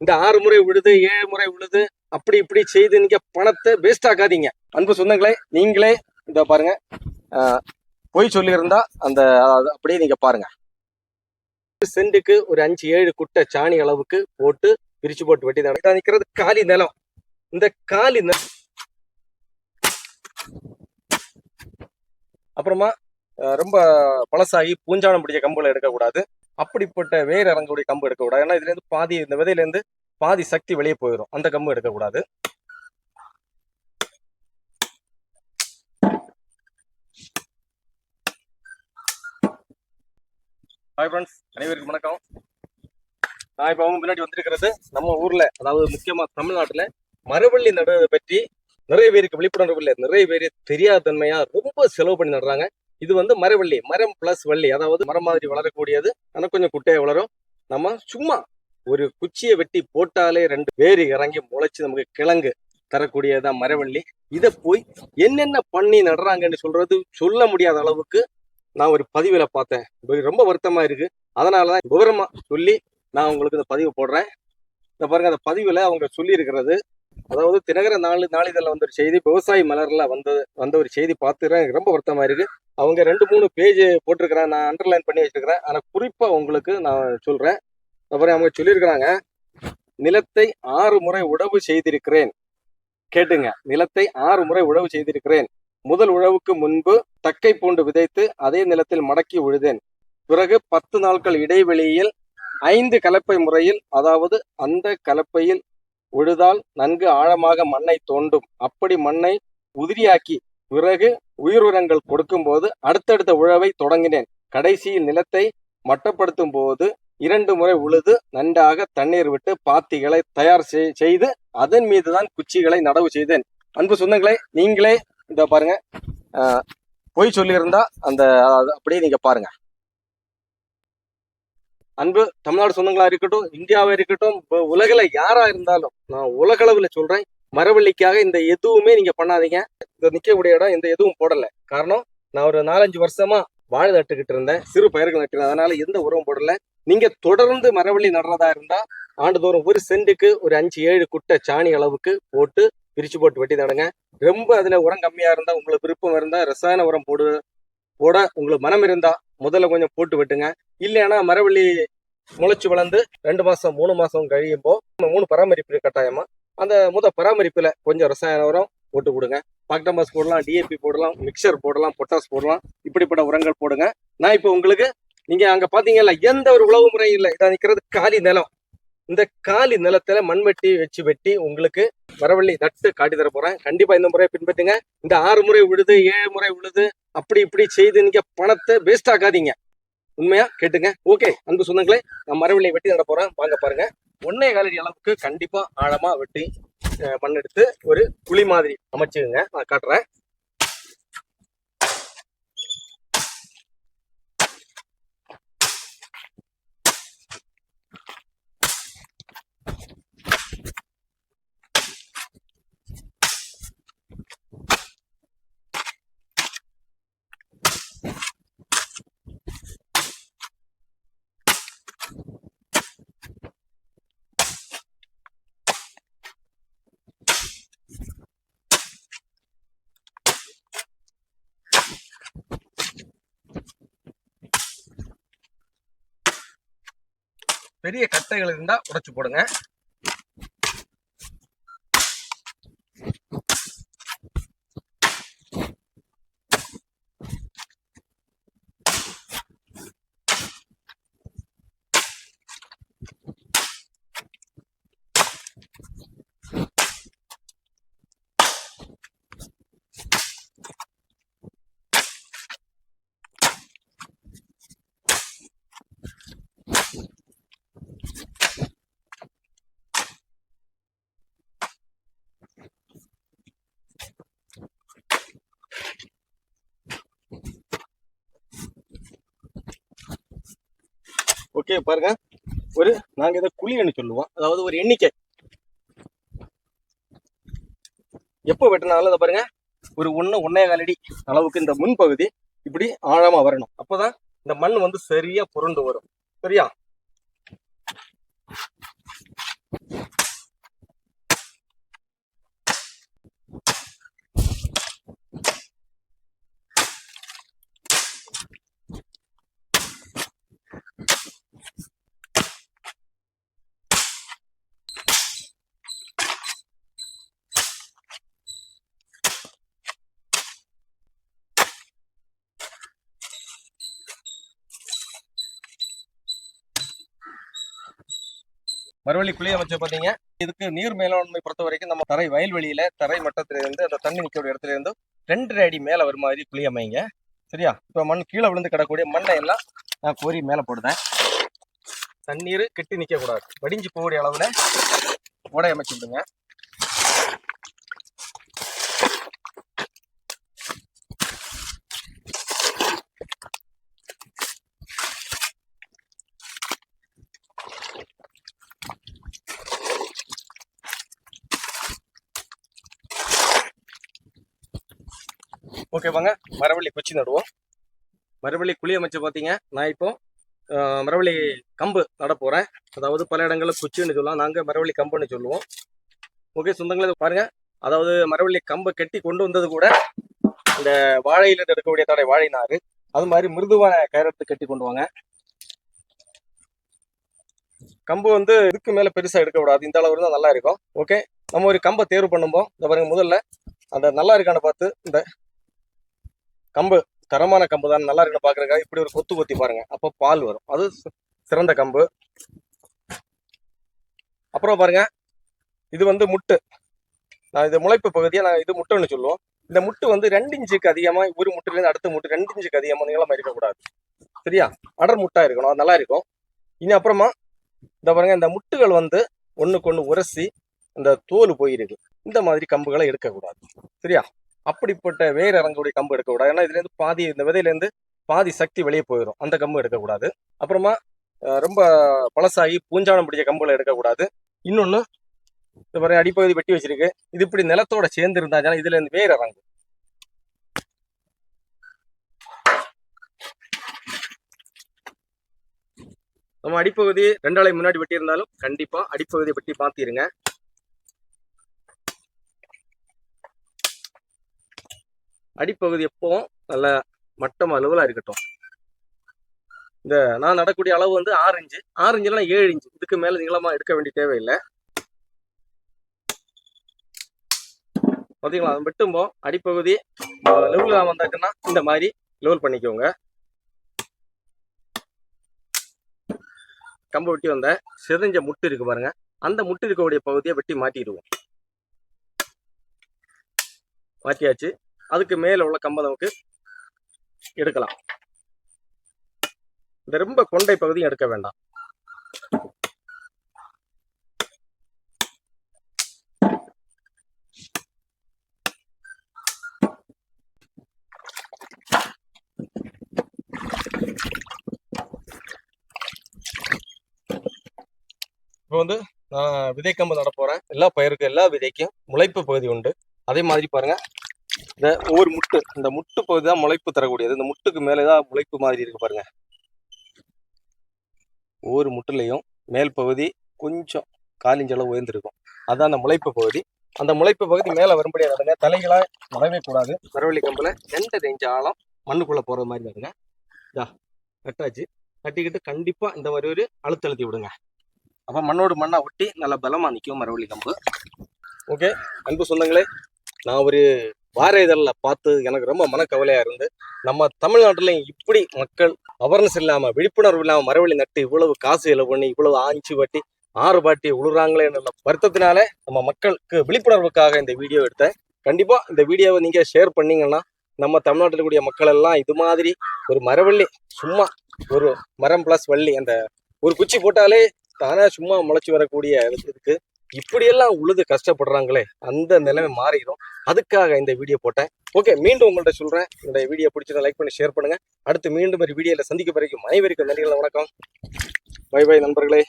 இந்த ஆறு முறை விழுது ஏழு முறை விழுது அப்படி இப்படி செய்து நீங்க பணத்தை வேஸ்ட் ஆக்காதீங்க. அன்பு சொந்தங்களே நீங்களே இந்த பாருங்க. ஆஹ், பொய் சொல்லியிருந்தா அந்த அப்படியே நீங்க பாருங்க. சென்ட்டுக்கு ஒரு அஞ்சு ஏழு குட்டை சாணி அளவுக்கு போட்டு பிரிச்சு போட்டு வெட்டி தான் நிக்கிறது காலி நிலம். இந்த காலி நிலம் அப்புறமா ரொம்ப பழசாகி பூஞ்சானம் பிடிச்ச கம்புகளை எடுக்கக்கூடாது. அப்படிப்பட்ட வேர் இறங்கக்கூடிய கம்பு எடுக்கக்கூடாது. ஏன்னா இதுல இருந்து பாதி இந்த விதையில இருந்து பாதி சக்தி வெளியே போயிடும். அந்த கம்பு எடுக்கக்கூடாது. ஹாய் ஃப்ரெண்ட்ஸ் அனைவருக்கும் வணக்கம். நான் இப்போ அவங்க முன்னாடி வந்திருக்கிறது நம்ம ஊர்ல அதாவது முக்கியமா தமிழ்நாட்டுல மரவள்ளி நடுவதை பற்றி நிறைய பேருக்கு விழிப்புணர்வு இல்லை. நிறைய பேர் தெரியாத தன்மையா ரொம்ப செலவு பண்ணி நடுறாங்க. இது வந்து மரவள்ளி மரம் பிளஸ் வள்ளி. அதாவது மரம் மாதிரி வளரக்கூடியது. ஆனால் கொஞ்சம் குட்டையாக வளரும். நம்ம சும்மா ஒரு குச்சியை வெட்டி போட்டாலே ரெண்டு வேறு இறங்கி முளைச்சி நமக்கு கிழங்கு தரக்கூடியதான் மரவள்ளி. இதை போய் என்னென்ன பண்ணி நடுறாங்கன்னு சொல்றது சொல்ல முடியாத அளவுக்கு நான் ஒரு பதிவில் பார்த்தேன். ரொம்ப வருத்தமா இருக்கு. அதனாலதான் விவரமா சொல்லி நான் உங்களுக்கு இந்த பதிவு போடுறேன். இந்த பாருங்க அந்த பதிவில் அவங்க சொல்லியிருக்கிறது அதாவது தினகர நாளு நாளிதழில் வந்த ஒரு செய்தி விவசாயி மலர்ல வந்தது வந்த ஒரு செய்தி பார்த்துக்கிறேன். எனக்கு ரொம்ப வருத்தமா இருக்கு. அவங்க ரெண்டு மூணு பேஜ் போட்டிருக்கிறேன். நான் அண்டர்லைன் பண்ணி வச்சிருக்கிறேன். ஆனால் குறிப்பா உங்களுக்கு நான் சொல்றேன். அப்புறம் அவங்க சொல்லியிருக்கிறாங்க நிலத்தை ஆறு முறை உழவு செய்திருக்கிறேன். கேட்டுங்க. நிலத்தை ஆறு முறை உழவு செய்திருக்கிறேன். முதல் உழவுக்கு முன்பு தக்கை பூண்டு விதைத்து அதே நிலத்தில் மடக்கி உழுதேன். பிறகு பத்து நாட்கள் இடைவெளியில் ஐந்து கலப்பை முறையில் அதாவது அந்த கலப்பையில் உழுதால் நன்கு ஆழமாக மண்ணை தோண்டும். அப்படி மண்ணை உதிரியாக்கி பிறகு உயிர் கொடுக்கும்போது அடுத்தடுத்த உழவை தொடங்கினேன். கடைசியில் நிலத்தை மட்டப்படுத்தும் போது இரண்டு முறை உழுது நன்றாக தண்ணீர் விட்டு பாத்திகளை தயார் செய்- செய்து அதன் மீதுதான் குச்சிகளை நடவு செய்தேன். அன்பு சொந்தங்களே நீங்களே இந்த பாருங்க. பொய் சொல்லியிருந்தா அந்த அப்படியே நீங்க பாருங்க. அன்பு தமிழ்நாடு சொந்தங்களா இருக்கட்டும் இந்தியாவா இருக்கட்டும் உலகில் உலகில யாரா இருந்தாலும் நான் உலகளவுல சொல்றேன். மரவள்ளிக்காக இந்த எதுவுமே நீங்க பண்ணாதீங்க. இந்த நிக்கக்கூடிய இடம் இந்த எதுவும் போடல. காரணம் நான் ஒரு நாலஞ்சு வருஷமா வாழை நட்டுக்கிட்டு இருந்தேன். சிறு பயிர்கள் நட்டுருந்தேன் அதனால எந்த உரமும் போடல. நீங்க தொடர்ந்து மரவள்ளி நடுறதா இருந்தா ஆண்டுதோறும் ஒரு சென்ட்டுக்கு ஒரு அஞ்சு ஏழு குட்டை சாணி அளவுக்கு போட்டு பிரிச்சு போட்டு வெட்டி நடுங்க ரொம்ப அதுல உரம் கம்மியா இருந்தா உங்களுக்கு விருப்பம் இருந்தா ரசாயன உரம் போடு போட உங்களுக்கு மனம் இருந்தா முதல்ல கொஞ்சம் போட்டு விட்டுங்க. இல்லைன்னா மரவள்ளி முளைச்சு வளர்ந்து ரெண்டு மாசம் மூணு மாசம் கழியும்போ நம்ம மூணு பராமரிப்பு கட்டாயமா அந்த முத பராமரிப்புல கொஞ்சம் ரசாயன உரம் போட்டு கொடுங்க. பாக்டமாஸ் போடலாம் டிஏபி போடலாம் மிக்சர் போடலாம் பொட்டாஸ் போடலாம் இப்படிப்பட்ட உரங்கள் போடுங்க. நான் இப்போ உங்களுக்கு நீங்க அங்க பாத்தீங்கல்ல எந்த ஒரு உழவு முறையும் இல்லை. இதான் நிக்கிறது காலி நிலம். இந்த காலி நிலத்துல மண்வெட்டி வச்சு வெட்டி உங்களுக்கு மரவள்ளி நட்டு காட்டி தர போறேன். கண்டிப்பா இந்த முறையை பின்பற்றுங்க. இந்த ஆறு முறை விழுது ஏழு முறை விழுது அப்படி இப்படி செய்து நீங்க பணத்தை வேஸ்ட் ஆக்காதீங்க. உண்மையா? கேட்டுங்க. ஓகே அன்பு சொந்தங்களே நான் மரவள்ளியை வெட்டி நட போறேன். வாங்க பாருங்க. ஒன்னே காலடி அளவுக்கு கண்டிப்பா ஆழமா வெட்டி மண் எடுத்து ஒரு குழி மாதிரி அமைச்சுங்க நான் காட்டுறேன். பெரிய கட்டைகள் இருந்தா உடைச்சு போடுங்க. ஓகே பாருங்க. ஒரு நாங்க இதை குழின்னு சொல்லுவோம். அதாவது ஒரு எண்ணிக்கை. எப்போ வெட்டினாலும் இதை பாருங்க. ஒரு ஒண்ணு ஒன்னே காலடி அளவுக்கு இந்த முன்பகுதி இப்படி ஆழமா வரணும். அப்போதான் இந்த மண் வந்து சரியா புரண்டு வரும். சரியா? மறுவழி குழி அமைச்சு பார்த்தீங்க இதுக்கு நீர் மேலாண்மை பொறுத்த வரைக்கும் நம்ம தரை வயல்வெளியில தரை மட்டத்திலிருந்து அந்த தண்ணி நிற்கக்கூடிய இடத்துல இருந்து ரெண்டரை அடி மேலே வர மாதிரி குழி அமைங்க. சரியா? இப்போ மண் கீழே விழுந்து கிடக்கூடிய மண்ணை எல்லாம் நான் கோரி மேலே போடுதேன் தண்ணீர் கெட்டி நிற்கக்கூடாது வடிஞ்சு போகக்கூடிய அளவில் ஓடை அமைச்சு விடுங்க. ஓகே வாங்க. மரவள்ளி குச்சி நடுவோம். மரவள்ளி குழி அமைச்சு பார்த்தீங்க நான் இப்போ மரவள்ளி கம்பு நட போகிறேன் அதாவது பல இடங்களில் குச்சின்னு சொல்லலாம். நாங்கள் மரவள்ளி கம்புன்னு சொல்லுவோம். ஓகே சொந்தங்களை பாருங்க. அதாவது மரவள்ளி கம்பை கட்டி கொண்டு வந்தது கூட இந்த வாழையில எடுக்கக்கூடிய தடை வாழை நாறு. அது மாதிரி மிருதுவான கயிறத்து கட்டி கொண்டு வாங்க. கம்பு வந்து இதுக்கு மேல பெருசா எடுக்கக்கூடாது. இந்த அளவு இருந்தால் நல்லா இருக்கும். ஓகே நம்ம ஒரு கம்பை தேர்வு பண்ணும்போது இந்த பாருங்க முதல்ல அந்த நல்லா இருக்கான்னு பார்த்து இந்த கம்பு தரமான கம்பு தான் நல்லா இருக்குன்னு பாக்குறதுக்காக இப்படி ஒரு கொத்து கொத்தி பாருங்க. அப்போ பால் வரும். அது சிறந்த கம்பு. அப்புறம் பாருங்க. இது வந்து முட்டு. நான் இது முளைப்பு பகுதியை நான் இது முட்டைன்னு சொல்லுவோம். இந்த முட்டு வந்து ரெண்டு இன்ச்சுக்கு அதிகமா ஒரு முட்டுலேருந்து அடுத்த முட்டு ரெண்டு இன்ச்சுக்கு அதிகமா நீளமா இருக்கக்கூடாது. சரியா? அடர் முட்டா இருக்கணும். அது நல்லா இருக்கும். இனி அப்புறமா இந்த பாருங்க இந்த முட்டுகள் வந்து ஒண்ணுக்கு ஒன்று உரசி இந்த தோல் போயிருக்கு இந்த மாதிரி கம்புகளை எடுக்கக்கூடாது. சரியா? அப்படிப்பட்ட வேர் இறங்கக்கூடிய கம்பு எடுக்கக்கூடாது. ஏன்னா இதுல இருந்து பாதி இந்த விதையில இருந்து பாதி சக்தி வெளியே போயிடும். அந்த கம்பு எடுக்கக்கூடாது. அப்புறமா ரொம்ப பழசாகி பூஞ்சானம் பிடிச்ச கம்புகளை எடுக்கக்கூடாது. இன்னொன்னு இந்த மாதிரி அடிப்பகுதி வெட்டி வச்சிருக்கு. இது இப்படி நிலத்தோட சேர்ந்து இருந்தாச்சுன்னா இதுல இருந்து வேர் இறங்கும். நம்ம அடிப்பகுதி ரெண்டாளை முன்னாடி வெட்டி இருந்தாலும் கண்டிப்பா அடிப்பகுதியை வெட்டி மாத்திருங்க. அடிப்பகுதி எப்பவும் நல்ல மட்டம் அளவில் இருக்கட்டும். இந்த நான் நடக்கூடிய அளவு வந்து ஆறு இன்ச்சு. ஆறு இன்ச்சுலாம் ஏழு இன்ச்சு. இதுக்கு மேலே நீளமாக எடுக்க வேண்டிய தேவையில்லை. பார்த்தீங்களா அதை வெட்டும்போ அடிப்பகுதி லெவலில் வந்தாக்குன்னா இந்த மாதிரி லெவல் பண்ணிக்கோங்க. கம்பு வெட்டி வந்த சிதைஞ்ச முட்டு இருக்கு பாருங்க. அந்த முட்டு இருக்கக்கூடிய பகுதியை வெட்டி மாட்டிடுவோம். மாட்டியாச்சு. அதுக்கு மேல உள்ள கம்பை நமக்கு எடுக்கலாம். இந்த ரொம்ப கொண்டை பகுதியும் எடுக்க வேண்டாம். இப்போ வந்து நான் விதைக்கம்பு நட போகிறேன் எல்லா பயிருக்கும் எல்லா விதைக்கும் முளைப்பு பகுதி உண்டு. அதே மாதிரி பாருங்க. இந்த ஒவ்வொரு முட்டு இந்த முட்டு பகுதி தான் முளைப்பு தரக்கூடியது. இந்த முட்டுக்கு மேலே தான் முளைப்பு மாதிரி இருக்கு பாருங்க. ஒவ்வொரு முட்டுலையும் மேல் பகுதி கொஞ்சம் காலிஞ்சளவு உயர்ந்திருக்கும். அதான் அந்த முளைப்பு பகுதி. அந்த முளைப்பு பகுதி மேலே வரும்படி நடங்க தலைகளாக நடவே கூடாது. மரவள்ளி கம்பில் ரெண்டு இன்ச்சு ஆழம் மண்ணுக்குள்ள போகிற மாதிரி வருங்க இதா கட்டாச்சு. கட்டிக்கிட்டு கண்டிப்பா இந்த மாதிரி ஒரு அழுத்த அழுத்தி விடுங்க. அப்போ மண்ணோடு மண்ணை ஒட்டி நல்லா பலமா நிற்கும் மரவள்ளி கம்பு. ஓகே? அன்பு சொந்தங்களே நான் ஒரு வார இதழில் பார்த்து எனக்கு ரொம்ப மனக்கவலையாக இருந்து நம்ம தமிழ்நாட்டிலையும் இப்படி மக்கள் அவேர்னஸ் இல்லாமல் விழிப்புணர்வு இல்லாமல் மரவள்ளி நட்டு இவ்வளவு காசு செலவு பண்ணி இவ்வளவு ஆஞ்சி பாட்டி ஆறு பாட்டி உழுறாங்களே என்ற வருத்தத்தினாலே நம்ம மக்களுக்கு விழிப்புணர்வுக்காக இந்த வீடியோ எடுத்தேன். கண்டிப்பாக இந்த வீடியோவை நீங்கள் ஷேர் பண்ணீங்கன்னா நம்ம தமிழ்நாட்டில் கூடிய மக்கள் எல்லாம் இது மாதிரி ஒரு மரவள்ளி சும்மா ஒரு மரம் ப்ளஸ் வள்ளி அந்த ஒரு குச்சி போட்டாலே தானே சும்மா முளைச்சி வரக்கூடிய இதுக்கு இப்படியெல்லாம் உழுது கஷ்டப்படுறாங்களே அந்த நிலைமை மாறிடும் அதுக்காக இந்த வீடியோ போட்டேன். ஓகே மீண்டும் உங்கள்கிட்ட சொல்றேன். என்னுடைய வீடியோ பிடிச்சதை லைக் பண்ணி ஷேர் பண்ணுங்க. அடுத்து மீண்டும் ஒரு வீடியோல சந்திக்க வரைக்கும் அனைவருக்கும் நன்றிகள் வணக்கம். பை பை நண்பர்களே.